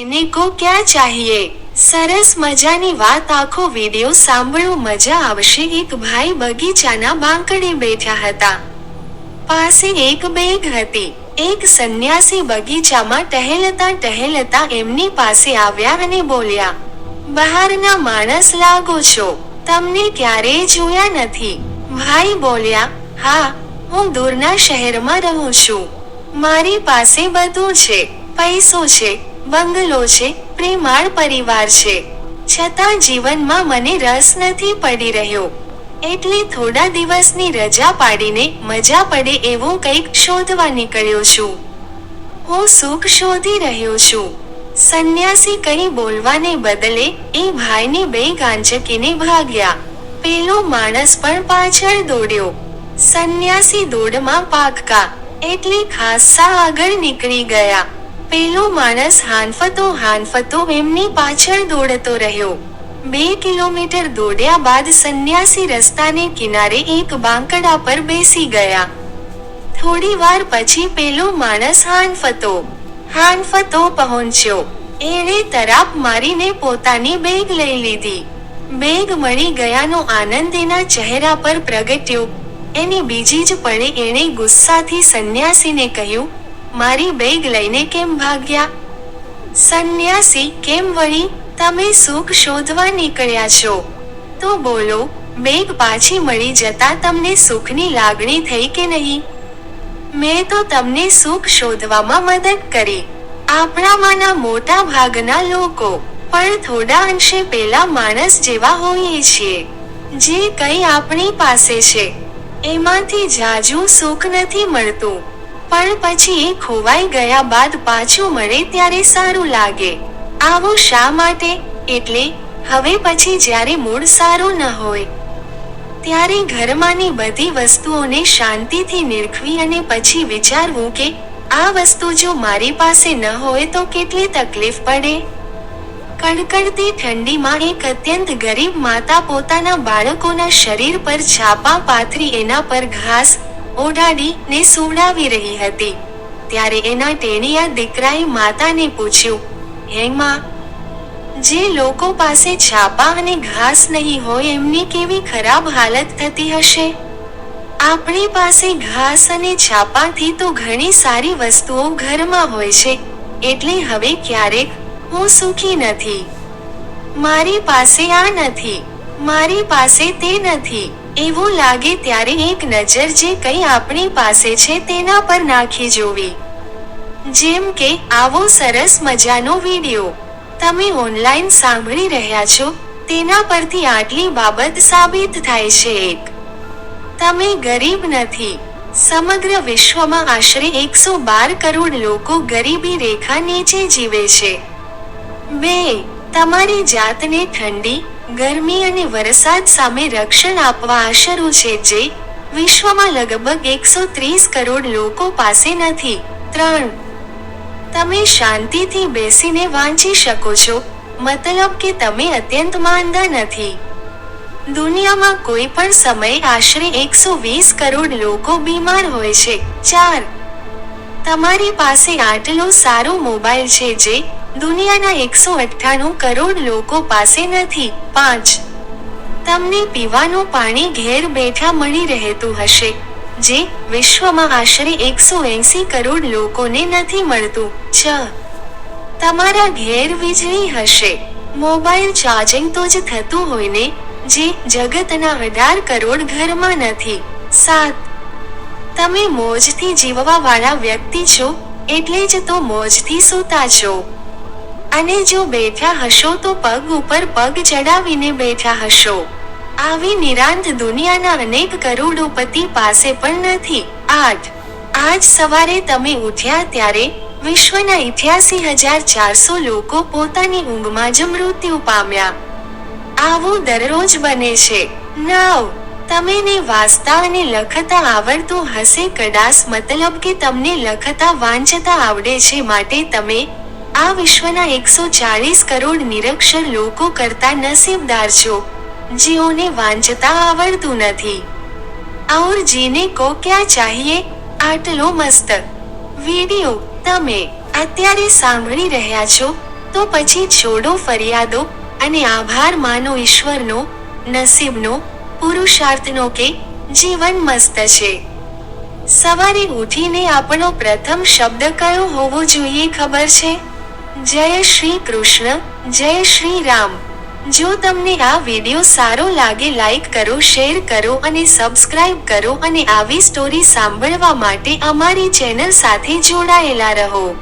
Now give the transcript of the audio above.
એને કો ક્યાં ચાહીએ સરસ મજાની વાત આખો વિડિયો સાંભળો મજા આવશે એક ભાઈ બગીચાના બાંકડે બેઠા હતા પાસે એક બેગ હતી એક સંન્યાસી બગીચામાં ટહેલતા ટહેલતા એમની પાસે આવ્યા અને બોલ્યા બહારના માણસ લાગો છો તમને ક્યારેય જોયા નથી ભાઈ બોલ્યા હા હું દૂરના શહેરમાં રહું છું મારી પાસે બધું છે પૈસો છે બંગલો છે, પ્રેમાળ પરિવાર છે. છતાં જીવનમાં મને રસ નથી પડી રહ્યો. એટલે થોડા દિવસની રજા પાડીને મજા પડે એવું કંઈક શોધવા નીકળ્યો છું. હું સુખ શોધી રહ્યો છું. સંન્યાસી કંઈ બોલવાને બદલે એ ભાઈને બે ગાંજકીને ભાગ્યા. પેલો માણસ પણ પાછળ દોડ્યો. સંન્યાસી દોડમાં પાકકા. એટલે ખાસ્સા આગળ નીકળી ગયા. પેલો માણસ હાનફતો હાનફતો એમની પાછળ દોડતો રહ્યો. બે કિલોમીટર દોડ્યા બાદ સંન્યાસી રસ્તાને કિનારે એક બાંકડા પર બેસી ગયા. થોડી વાર પછી પેલો માણસ હાનફતો હાનફતો પહોંચ્યો. એણે તરાપ મારીને પોતાની બેગ લઈ લીધી. બેગ મળી ગયાનો આનંદ એના ચહેરા પર પ્રગટ્યો. એની બીજી જ પળે એણે ગુસ્સાથી સંન્યાસીને કહ્યું મારી બેગ લઈને કેમ ભાગ્યા? સંન્યાસી કેમ વળી તમે સુખ શોધવા નીકળ્યા છો? તો બોલો, બેગ પાછી મળી જતા તમને સુખની લાગણી થઈ કે નહીં? મેં તો તમને સુખ શોધવામાં મદદ કરી. આપણામાંના મોટા ભાગના લોકો પણ થોડા અંશે પેલા માણસ જેવા હોઈએ છીએ, જે કંઈ આપણી પાસે છે. એમાંથી જાજુ સુખ નથી મળતું. પણ પછી એ ખોવાઈ ગયા બાદ પાછું મળે ત્યારે સારું લાગે. આવું શા માટે? એટલે હવે પછી જ્યારે મૂડ સારું ન હોય, ત્યારે ઘરમાંની બધી વસ્તુઓને શાંતિથી નિરખવી અને પછી વિચારવું કે આ વસ્તુ જો મારી પાસે ન હોય તો કેટલી તકલીફ પડે? કડકડતી ઠંડીમાં એક અત્યંત ગરીબ માતા પોતાના બાળકોના શરીર પર છાપા પાથરી એના પર ઘાસ ઓઢાડી ને સુવડાવી રહી હતી. ત્યારે એના ટેણિયા દીકરાએ માતાને પૂછ્યું હે માં જે લોકો પાસે છાપા અને ઘાસ નહીં હોય એમની કેવી ખરાબ હાલત થતી હશે? આપણી પાસે ઘાસ અને છાપાથી તો ઘણી સારી વસ્તુઓ ઘરમાં હોય છે, એટલે હવે ક્યારેક હું સુખી નથી. મારી પાસે આ નથી, મારી પાસે તે નથી. એવું લાગે ત્યારે એક નજર જે કંઈ આપણી પાસે છે તેના પર નાખી જોવી. જેમ કે, આવો સરસ મજાનો વીડિયો. તમે ઓનલાઈન સાંભળી રહ્યા છો, તેના પરથી આટલી બાબત સાબિત થાય છે એક. તમે ગરીબ નથી. સમગ્ર વિશ્વમાં આશરે એકસો બાર કરોડ લોકો ગરીબી રેખા નીચે જીવે છે. બે, તમારી જાતને ઠંડી ગરમી અને વરસાદ સામે રક્ષણ આપવા આશરું છે જે વિશ્વમાં લગભગ એકસો ત્રીસ કરોડ લોકો પાસે નથી. ત્રણ. તમે શાંતિથી બેસીને વાંચી શકો છો, મતલબ કે તમે અત્યંત માંદા નથી. દુનિયામાં કોઈ પણ સમયે આશરે એકસો વીસ કરોડ લોકો બીમાર હોય છે. ચાર. તમારી પાસે આટલો સારો મોબાઈલ છે જે દુનિયાના એકસો અઠ્ઠાણું કરોડ લોકો પાસે નથી, પાંચ. તમને પીવાનું પાણી ઘેર બેઠા મળી રહેતું હશે, જે વિશ્વમાં આશરે એકસો એંસી કરોડ લોકોને નથી મળતું, છ. તમારા ઘેર વીજળી હશે, મોબાઈલ ચાર્જિંગ તો જ થતું હોય ને, જે જગતના અઢાર કરોડ ઘરમાં નથી, સાત. તમે મોજથી જીવવા વાળા વ્યક્તિ છો, એટલે જ તો મોજથી સૂતા છો. અને જો બેઠા હશો તો પગ ઉપર પગ ચડાવીને બેઠા હશો. આવી નિરાંત દુનિયાના અનેક કરોડોપતિ પાસે પણ નથી. આઠ આજ સવારે તમે ઉઠ્યા ત્યારે વિશ્વના ઇઠ્યાસી હજાર ચારસો લોકો પોતાની ઊંઘમાં જ મૃત્યુ પામ્યા. આવું દરરોજ બને છે. નવ, તમે ને વાંચતા અને લખતા આવડતું હશે કદાચ મતલબ કે તમને લખતા વાંચતા આવડે છે માટે તમે આ વિશ્વના એકસો ચાલીસ કરોડ નિરક્ષર લોકો કરતા નસીબદાર છો. જેઓને વાંચતા આવડતું નથી. ઓર જીને કો ક્યાં ચાહીએ? આટલો મસ્ત. વીડિયો, તમે અત્યારે સાંભળી રહ્યા છો? તો પછી છોડો ફરિયાદો અને આભાર માનો ઈશ્વરનો, નસીબનો, પુરુષાર્થનો કે જીવન મસ્ત છે. સવારે ઉઠીને આપણો પ્રથમ શબ્દ કયો હોવો જોઈએ ખબર છે? જય શ્રી કૃષ્ણ, જય શ્રી રામ. જો તમને આ વિડિયો સારો લાગે, લાઈક કરો, શેર કરો અને સબસ્ક્રાઇબ કરો અને આવી સ્ટોરી સાંભળવા માટે અમારી ચેનલ સાથે જોડાયેલા રહો.